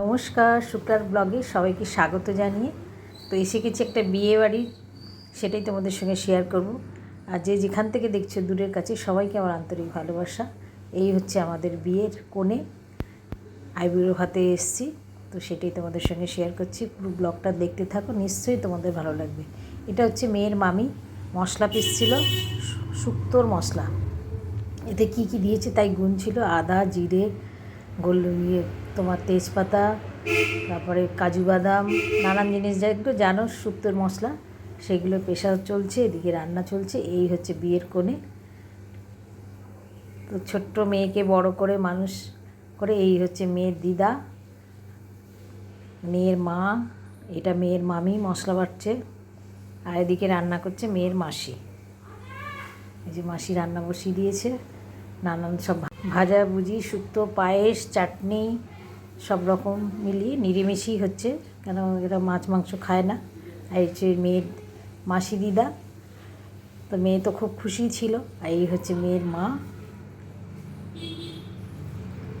নমস্কার শুক্লার ব্লগে সবাইকে স্বাগত জানিয়ে। তো এসে গেছি একটা বিয়ে বাড়ি, সেটাই তোমাদের সঙ্গে শেয়ার করব। আর যে যেখান থেকে দেখছ দূরের কাছে, সবাইকে আমার আন্তরিক ভালোবাসা। এই হচ্ছে আমাদের বিয়ের কোণে। আইবুড়ো হাতে এসছি, তো সেটাই তোমাদের সঙ্গে শেয়ার করছি। পুরো ব্লগটা দেখতে থাকো, নিশ্চয়ই তোমাদের ভালো লাগবে। এটা হচ্ছে মেয়ের মামি, মশলা পিসছিল শুক্তোর মশলা। এতে কি কি দিয়েছে তাই গুণ ছিল, আদা, জিরে গোল ইয়ে তোমার তেজপাতা, তারপরে কাজু বাদাম, নানান জিনিস যা একটু জানো শুক্তোর মশলা, সেগুলো পেশা চলছে, এদিকে রান্না চলছে, এই হচ্ছে বিয়ের কোণে। তো ছোট্ট মেয়েকে বড় করে মানুষ করে, এই হচ্ছে মেয়ের দিদা, মেয়ের মা, এটা মেয়ের মামি, মশলা বাটছে, আর এদিকে রান্না করছে মেয়ের মাসি। এই যে মাসি রান্না বসিয়ে দিয়েছে। নানান সব ভাজা, ভুজি, শুক্তো, পায়েস, চাটনি, সব রকম মিলিয়ে নিরামিষই হচ্ছে। কেন এরা মাছ, মাংস খায় না। আর হচ্ছে মেয়ের মাসি দিদা। তো মেয়ে তো খুব খুশি ছিল। আর এই হচ্ছে মেয়ের মা।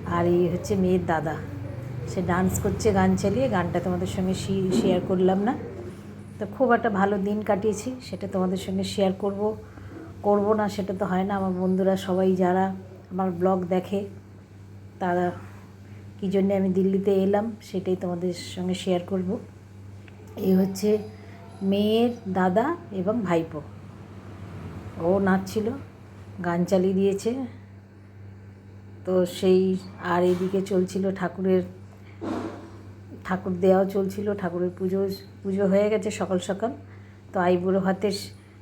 আর এই হচ্ছে মেয়ের দাদা। সে ডান্স করছে, গান চালিয়ে। গানটা তোমাদের সঙ্গে শেয়ার করলাম না। তো খুব একটা ভালো দিন কাটিয়েছি। সেটা তোমাদের সঙ্গে শেয়ার করব। করব না, সেটা তো হয় না। আমার বন্ধুরা সবাই যারা আমার ব্লগ দেখে, তারা কী জন্যে আমি দিল্লিতে এলাম, সেটাই তোমাদের সঙ্গে শেয়ার করব। এই হচ্ছে মেয়ের দাদা এবং ভাইপো। ও নাচছিল, গান চালিয়ে দিয়েছে। তো সেই আর এদিকে চলছিল ঠাকুরের, ঠাকুর দেওয়াও চলছিল, ঠাকুরের পুজো পুজো হয়ে গেছে সকাল সকাল। তো আইবুড়ো হাতে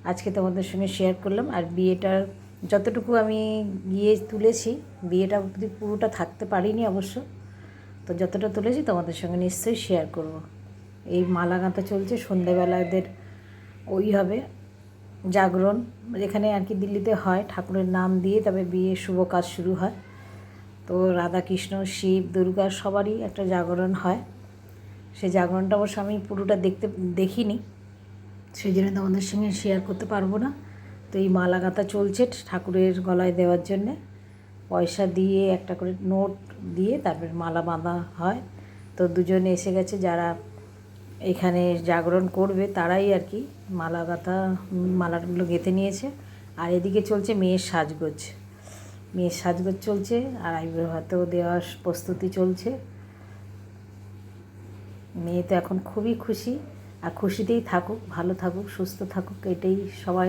আজকে তোমাদের সঙ্গে শেয়ার করলাম। আর বিয়েটার যতটুকু আমি গিয়ে তুলেছি, বিয়েটা পুরোটা থাকতে পারিনি অবশ্য। তো যতটা তুলেছি তোমাদের সঙ্গে নিশ্চয়ই শেয়ার করব। এই মালা গাঁথা চলছে সন্ধেবেলা এদের ওই হবে, জাগরণ। যেখানে আর কি দিল্লিতে হয়, ঠাকুরের নাম দিয়ে তবে বিয়ে শুভ কাজ শুরু হয়। তো রাধাকৃষ্ণ শিব, দুর্গা সবারই একটা জাগরণ হয়। সেই জাগরণটা অবশ্য আমি পুরোটা দেখতে দেখিনি। সেই জন্য তোমাদের সঙ্গে শেয়ার করতে পারব না। তো এই মালা গাঁথা চলছে ঠাকুরের গলায় দেওয়ার জন্যে। পয়সা দিয়ে একটা করে নোট দিয়ে তারপরে মালা বাঁধা হয়। তো দুজনে এসে গেছে, যারা এখানে জাগরণ করবে তারাই আর কি মালা গাঁথা মালাগুলো গেঁথে নিয়েছে। আর এদিকে চলছে মেয়ের সাজগোজ। মেয়ের সাজগোজ চলছে, আর আইব্রো হাতেও দেওয়ার প্রস্তুতি চলছে। মেয়ে তো এখন খুবই খুশি। আর খুশিতেই থাকুক, ভালো থাকুক, সুস্থ থাকুক, এটাই সবাই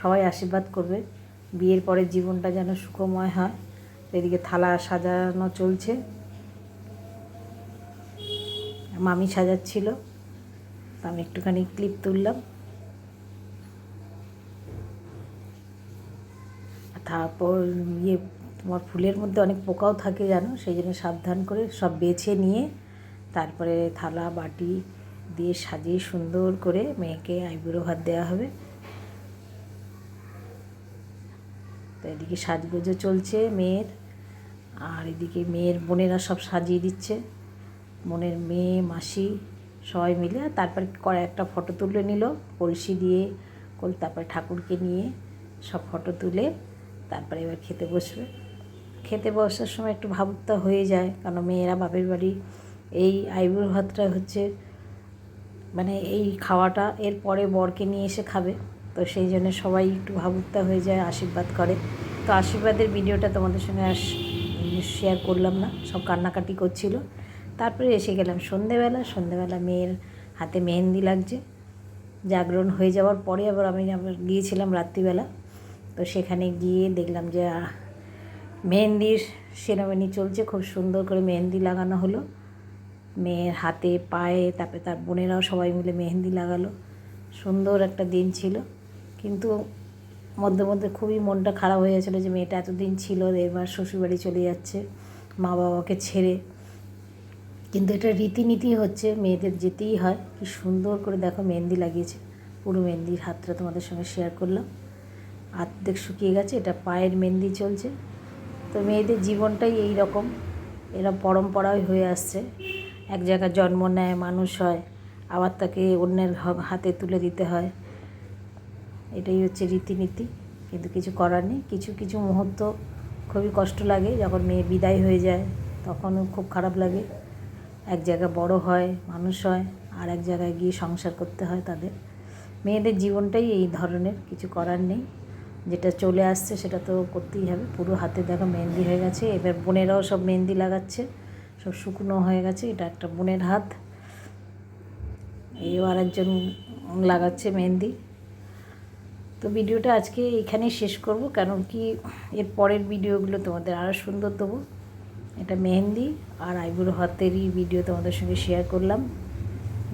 সবাই আশীর্বাদ করবে। বিয়ের পরে জীবনটা যেন সুখময় হয়, এদিকে থালা সাজানো চলছে। মামি সাজাচ্ছিল আমি একটুখানি ক্লিপ তুললাম। তারপর ইয়ে তোমার ফুলের মধ্যে অনেক পোকাও থাকে জানো, সেই জন্য সাবধান করে সব বেছে নিয়ে, তারপরে থালা, বাটি দিয়ে সাজিয়ে সুন্দর করে মেয়েকে আইবুড়ো ভাত দেওয়া হবে। তো এদিকে সাজগোজও চলছে মেয়ের, আর এদিকে মেয়ের বোনেরা সব সাজিয়ে দিচ্ছে। বোনের মেয়ে, মাসি সবাই মিলে তারপর একটা ফটো তুলে নিল, কলসি দিয়ে কল, তারপরে ঠাকুরকে নিয়ে সব ফটো তুলে তারপরে এবার খেতে বসবে। খেতে বসার সময় একটু ভাবুকতা হয়ে যায়, কারণ মেয়েরা বাপের বাড়ি এই আইবুড়ো ভাতটা হচ্ছে মানে এই খাওয়াটা এর পরে বরকে নিয়ে এসে খাবে। তো সেই জন্য সবাই একটু ভাবুকতা হয়ে যায়, আশীর্বাদ করে। তো আশীর্বাদের ভিডিওটা তোমাদের সঙ্গে আর শেয়ার করলাম না, সব কান্নাকাটি করছিল। তারপরে এসে গেলাম সন্ধেবেলা। সন্ধেবেলা মেয়ের হাতে মেহেন্দি লাগছে। জাগরণ হয়ে যাওয়ার পরে আবার আমি আবার গিয়েছিলাম রাত্রিবেলা। তো সেখানে গিয়ে দেখলাম যে মেহেন্দির সেরেমনি চলছে। খুব সুন্দর করে মেহেন্দি লাগানো হলো। মেয়ের হাতে, পায়ে, তারপরে তার বোনেরাও সবাই মিলে মেহেন্দি লাগালো। সুন্দর একটা দিন ছিল। কিন্তু মধ্যে মধ্যে খুবই মনটা খারাপ হয়ে গেছিল যে মেয়েটা এতদিন ছিল এবার শ্বশুরবাড়ি চলে যাচ্ছে, মা বাবাকে ছেড়ে। কিন্তু এটা রীতিনীতি হচ্ছে, মেয়েদের যেতেই হয়। কি সুন্দর করে দেখো মেহেন্দি লাগিয়েছে। পুরো মেহেন্দির হাতটা তোমাদের সঙ্গে শেয়ার করলাম। আর্ধেক শুকিয়ে গেছে, এটা পায়ের মেহেন্দি চলছে। তো মেয়েদের জীবনটাই এই রকম এরা পরম্পরাই হয়ে আসছে। এক জায়গায় জন্ম নেয়, মানুষ হয়, আবার তাকে অন্যের হাতে তুলে দিতে হয়। এটাই হচ্ছে রীতিনীতি। কিন্তু কিছু করার নেই। কিছু কিছু মুহূর্ত খুবই কষ্ট লাগে। যখন মেয়ে বিদায় হয়ে যায়, তখনও খুব খারাপ লাগে। এক জায়গায় বড় হয়, মানুষ হয়, আর এক জায়গায় গিয়ে সংসার করতে হয় তাদের। মেয়েদের জীবনটাই এই ধরনের। কিছু করার নেই। যেটা চলে আসছে, সেটা তো করতেই হবে। পুরো হাতে দেখো মেহেন্দি হয়ে গেছে। এবার বোনেরাও সব মেহেন্দি লাগাচ্ছে। সব শুকনো হয়ে গেছে, এটা একটা বোনের হাত। এও আর একজন লাগাচ্ছে মেহেন্দি। তো ভিডিওটা আজকে এখানেই শেষ করব, কারণ কি এর পরের ভিডিওগুলো তোমাদের আরও সুন্দর দেবো। এটা মেহেন্দি আর আইবুড়ো হাতেরই ভিডিও তোমাদের সঙ্গে শেয়ার করলাম।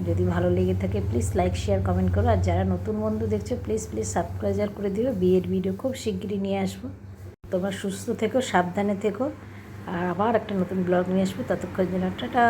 যদি ভালো লেগে থাকে প্লিজ লাইক শেয়ার কমেন্ট করো। আর যারা নতুন বন্ধু দেখছ প্লিজ প্লিজ সাবস্ক্রাইবার করে দিও। বিয়ের ভিডিও খুব শিগগিরই নিয়ে আসব। তোমরা সুস্থ থেকো, সাবধানে থেকো। আর আবার একটা নতুন ব্লগ নিয়ে আসব ততক্ষণ জন্য টাটা।